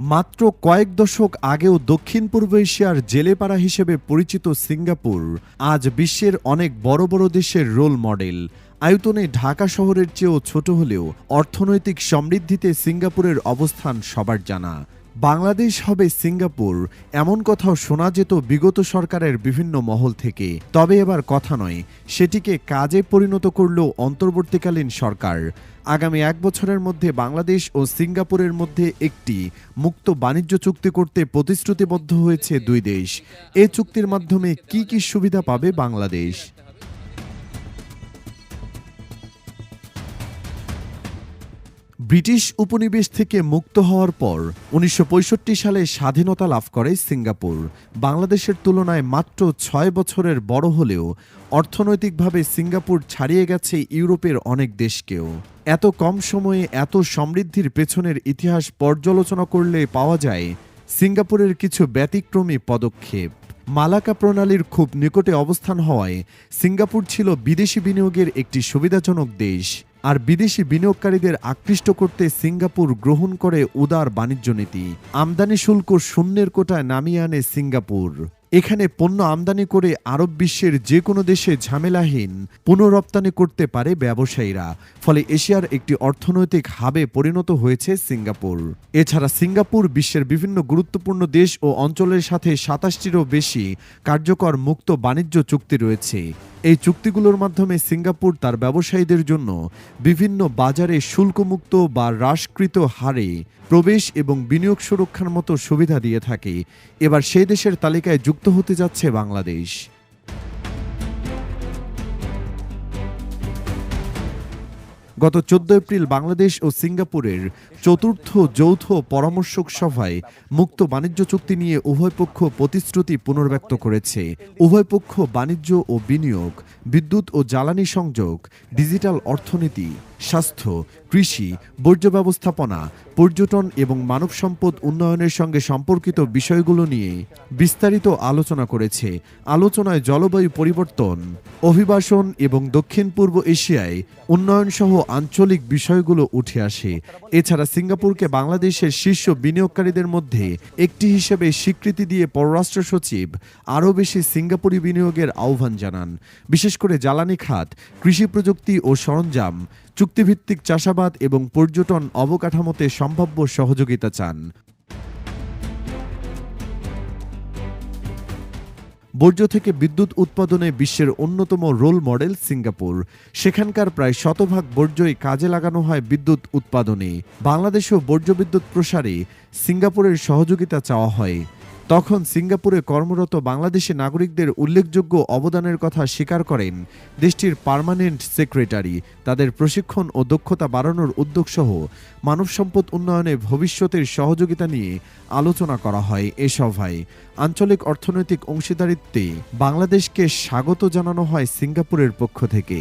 মাত্র কয়েক দশক আগেও দক্ষিণ পূর্ব এশিয়ার জেলেপাড়া হিসেবে পরিচিত সিঙ্গাপুর, আজ বিশ্বের অনেক বড় বড় দেশের রোল মডেল। আয়তনে ঢাকা শহরের চেয়েও ছোট হলেও অর্থনৈতিক সমৃদ্ধিতে সিঙ্গাপুরের অবস্থান সবার জানা। বাংলাদেশ হবে সিঙ্গাপুর। এমন কথাও শোনা যেত বিগত সরকারের বিভিন্ন মহল থেকে। তবে এবার কথা নয়, সেটিকে কাজে পরিণত করল অন্তর্বর্তীকালীন সরকার। আগামী এক বছরের মধ্যে বাংলাদেশ ও সিঙ্গাপুরের মধ্যে একটি মুক্ত বাণিজ্য চুক্তি করতে প্রতিশ্রুতিবদ্ধ হয়েছে দুই দেশ। এ চুক্তির মাধ্যমে কি কি সুবিধা পাবে বাংলাদেশ? ব্রিটিশ উপনিবেশ থেকে মুক্ত হওয়ার পর উনিশশো পঁয়ষট্টি সালে স্বাধীনতা লাভ করে সিঙ্গাপুর। বাংলাদেশের তুলনায় মাত্র ছয় বছরের বড় হলেও অর্থনৈতিকভাবে সিঙ্গাপুর ছাড়িয়ে গেছে ইউরোপের অনেক দেশকেও। এত কম সময়ে এত সমৃদ্ধির পেছনের ইতিহাস পর্যালোচনা করলে পাওয়া যায় সিঙ্গাপুরের কিছু ব্যতিক্রমী পদক্ষেপ। মালাকা প্রণালীর খুব নিকটে অবস্থান হওয়ায় সিঙ্গাপুর ছিল বিদেশি বিনিয়োগের একটি সুবিধাজনক দেশ। আর বিদেশি বিনিয়োগকারীদের আকৃষ্ট করতে সিঙ্গাপুর গ্রহণ করে উদার বাণিজ্য নীতি। আমদানি শুল্ক শূন্যের কোটায় নামিয়ে আনে সিঙ্গাপুর। এখানে পণ্য আমদানি করে আরব বিশ্বের যে কোনো দেশে ঝামেলাহীন, পুনরপ্তানি করতে পারে ব্যবসায়ীরা। ফলে এশিয়ার একটি অর্থনৈতিক হাবে পরিণত হয়েছে সিঙ্গাপুর। এছাড়া সিঙ্গাপুর বিশ্বের বিভিন্ন গুরুত্বপূর্ণ দেশ ও অঞ্চলের সাথে সাতাশটিরও বেশি কার্যকর মুক্ত বাণিজ্য চুক্তি রয়েছে। এই চুক্তিগুলোর মাধ্যমে সিঙ্গাপুর তার ব্যবসায়ীদের জন্য বিভিন্ন বাজারে শুল্কমুক্ত বা হ্রাসকৃত হারে প্রবেশ এবং বিনিয়োগ সুরক্ষার মতো সুবিধা দিয়ে থাকে। এবার সেই দেশের তালিকায় যুক্ত হতে যাচ্ছে বাংলাদেশ। গত চোদ্দ এপ্রিল বাংলাদেশ ও সিঙ্গাপুরের চতুর্থ যৌথ পরামর্শক সভায় মুক্ত বাণিজ্য চুক্তি নিয়ে উভয় পক্ষ প্রতিশ্রুতি পুনর্ব্যক্ত করেছে। উভয় পক্ষ বাণিজ্য ও বিনিয়োগ, বিদ্যুৎ ও জ্বালানি সংযোগ, ডিজিটাল অর্থনীতি স্বাস্থ্য, কৃষি, বর্জ্য ব্যবস্থাপনা, পর্যটন এবং মানব সম্পদ উন্নয়নের সঙ্গে সম্পর্কিত বিষয়গুলো নিয়ে বিস্তারিত আলোচনা করেছে আলোচনায় জলবায়ু পরিবর্তন, অভিবাসন এবং দক্ষিণ পূর্ব এশিয়ায় উন্নয়ন সহ আঞ্চলিক বিষয়গুলো উঠে আসে। এছাড়া সিঙ্গাপুরকে বাংলাদেশের শীর্ষ বিনিয়োগকারীদের মধ্যে একটি হিসেবে স্বীকৃতি দিয়ে পররাষ্ট্র সচিব আরও বেশি সিঙ্গাপুরি বিনিয়োগের আহ্বান জানান। বিশেষ করে জ্বালানি খাত, কৃষি প্রযুক্তি ও সরঞ্জাম চুক্তিভিত্তিক চাষাবাদ এবং পর্যটন অবকাঠামোতে সম্ভাব্য সহযোগিতা চান। বর্জ্য থেকে বিদ্যুৎ উৎপাদনে বিশ্বের অন্যতম রোল মডেল সিঙ্গাপুর। সেখানকার প্রায় শতভাগ বর্জ্যই কাজে লাগানো হয় বিদ্যুৎ উৎপাদনে। বাংলাদেশেও বর্জ্য বিদ্যুৎ প্রসারে সিঙ্গাপুরের সহযোগিতা চাওয়া হয়। তখন সিঙ্গাপুরে কর্মরত বাংলাদেশি নাগরিকদের উল্লেখযোগ্য অবদানের কথা স্বীকার করেন দেশটির পার্মানেন্ট সেক্রেটারি। তাদের প্রশিক্ষণ ও দক্ষতা বাড়ানোর উদ্যোগসহ মানব সম্পদ উন্নয়নে ভবিষ্যতের সহযোগিতা নিয়ে আলোচনা করা হয় এ সভায়। আঞ্চলিক অর্থনৈতিক অংশীদারিত্বে বাংলাদেশকে স্বাগত জানানো হয় সিঙ্গাপুরের পক্ষ থেকে।